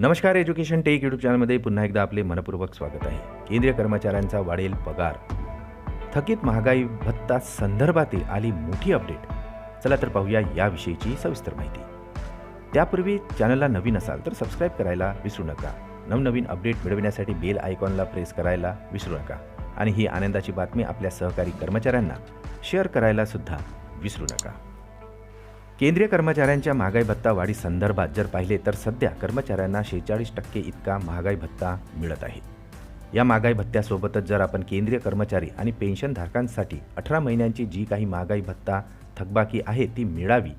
नमस्कार education take YouTube चॅनलमध्ये पुन्हा एकदा आपले मनपूर्वक स्वागत आहे. केंद्रीय कर्मचाऱ्यांचा वाढेल पगार. थकीत महागाई भत्ता संदर्भातील आली मोठी अपडेट. चला तर पाहूया याविषयीची सविस्तर माहिती. त्यापूर्वी चॅनलला नवीन असाल तर सबस्क्राईब करायला विसरू नका. नवनवीन अपडेट मिळविण्यासाठी बेल आयकॉनला प्रेस करायला विसरू नका. आणि ही आनंदाची बातमी आपल्या सहकारी कर्मचाऱ्यांना शेअर करायला सुद्धा विसरू नका. केंद्रीय कर्मचाऱ्यांच्या महागाई भत्ता वाढी संदर्भात जर पाहिले तर सध्या कर्मचाऱ्यांना शेहेचाळीस टक्के इतका महागाई भत्ता मिळत आहे. या महागाई भत्त्यासोबतच जर आपण केंद्रीय कर्मचारी आणि पेन्शनधारकांसाठी अठरा महिन्यांची जी काही महागाई भत्ता थकबाकी आहे ती मिळावी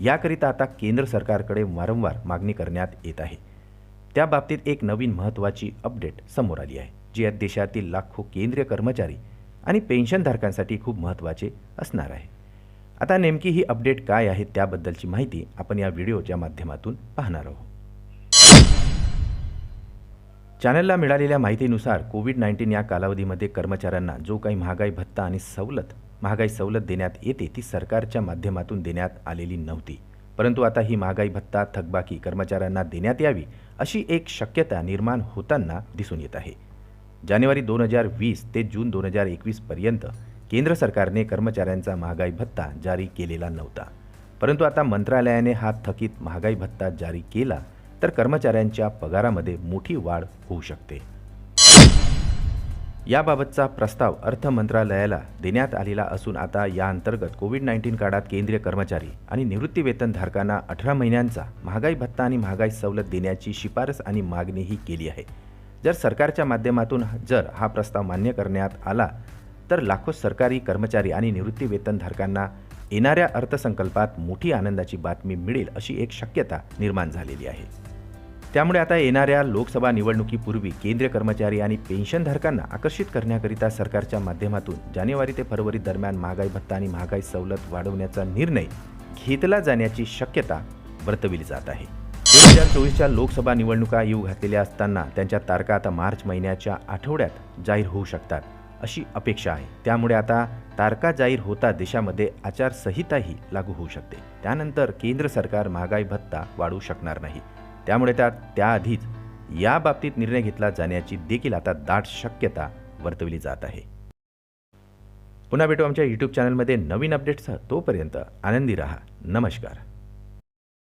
याकरिता आता केंद्र सरकारकडे वारंवार मागणी करण्यात येत आहे. त्या बाबतीत एक नवीन महत्त्वाची अपडेट समोर आली आहे जी या देशातील लाखो केंद्रीय कर्मचारी आणि पेन्शनधारकांसाठी खूप महत्त्वाचे असणार आहे. आता नेमकी ही अपडेट काय आहे त्याबद्दलची माहिती आपण या व्हिडिओच्या माध्यमातून पाहणार आहोत. चॅनलला मिळालेल्या माहितीनुसार कोविड नाईन्टीन या कालावधीमध्ये कर्मचाऱ्यांना जो काही महागाई भत्ता आणि सवलत महागाई सवलत देण्यात येते ती सरकारच्या माध्यमातून देण्यात आलेली नव्हती. परंतु आता ही महागाई भत्ता थकबाकी कर्मचाऱ्यांना देण्यात यावी अशी एक शक्यता निर्माण होताना दिसून येत आहे. जानेवारी दोन हजार वीस ते जून दोन हजार एकवीसपर्यंत केंद्र सरकारने कर्मचाऱ्यांचा महागाई भत्ता जारी केलेला नव्हता. परंतु आता मंत्रालयाने हा थकीत महागाई भत्ता जारी केला तर कर्मचाऱ्यांच्या पगारामध्ये मोठी वाढ होऊ शकते. याबाबतचा प्रस्ताव अर्थ मंत्रालयाला देण्यात आलेला असून आता या अंतर्गत कोविड नाईन्टीन काळात केंद्रीय कर्मचारी आणि निवृत्तीवेतनधारकांना अठरा महिन्यांचा महागाई भत्ता आणि महागाई सवलत देण्याची शिफारस आणि मागणीही केली आहे. जर सरकारच्या माध्यमातून जर हा प्रस्ताव मान्य करण्यात आला तर लाखो सरकारी कर्मचारी आणि निवृत्तीवेतनधारकांना येणाऱ्या अर्थसंकल्पात मोठी आनंदाची बातमी मिळेल अशी एक शक्यता निर्माण झालेली आहे. त्यामुळे आता येणाऱ्या लोकसभा निवडणुकीपूर्वी केंद्रीय कर्मचारी आणि पेन्शनधारकांना आकर्षित करण्याकरिता सरकारच्या माध्यमातून जानेवारी ते फरवरी दरम्यान महागाई भत्ता आणि महागाई सवलत वाढवण्याचा निर्णय घेतला जाण्याची शक्यता वर्तविली जात आहे. दोन हजार चोवीसच्या लोकसभा निवडणुका येऊ घातलेल्या असताना त्यांच्या तारखा आता मार्च महिन्याच्या आठवड्यात जाहीर होऊ शकतात. अशी अपेक्षा आहे. त्यामुळे आता तारका जाहीर होता देशामध्ये आचारसंहिताही लागू होऊ शकते. त्यानंतर केंद्र सरकार महागाई भत्ता वाढवू शकणार नाही. त्यामुळे त्या त्याआधीच या बाबतीत निर्णय घेतला जाण्याची देखील आता दाट शक्यता वर्तवली जात आहे. पुन्हा भेटू आमच्या यूट्यूब चॅनलमध्ये नवीन अपडेट्ससह तोपर्यंत आनंदी रहा. नमस्कार.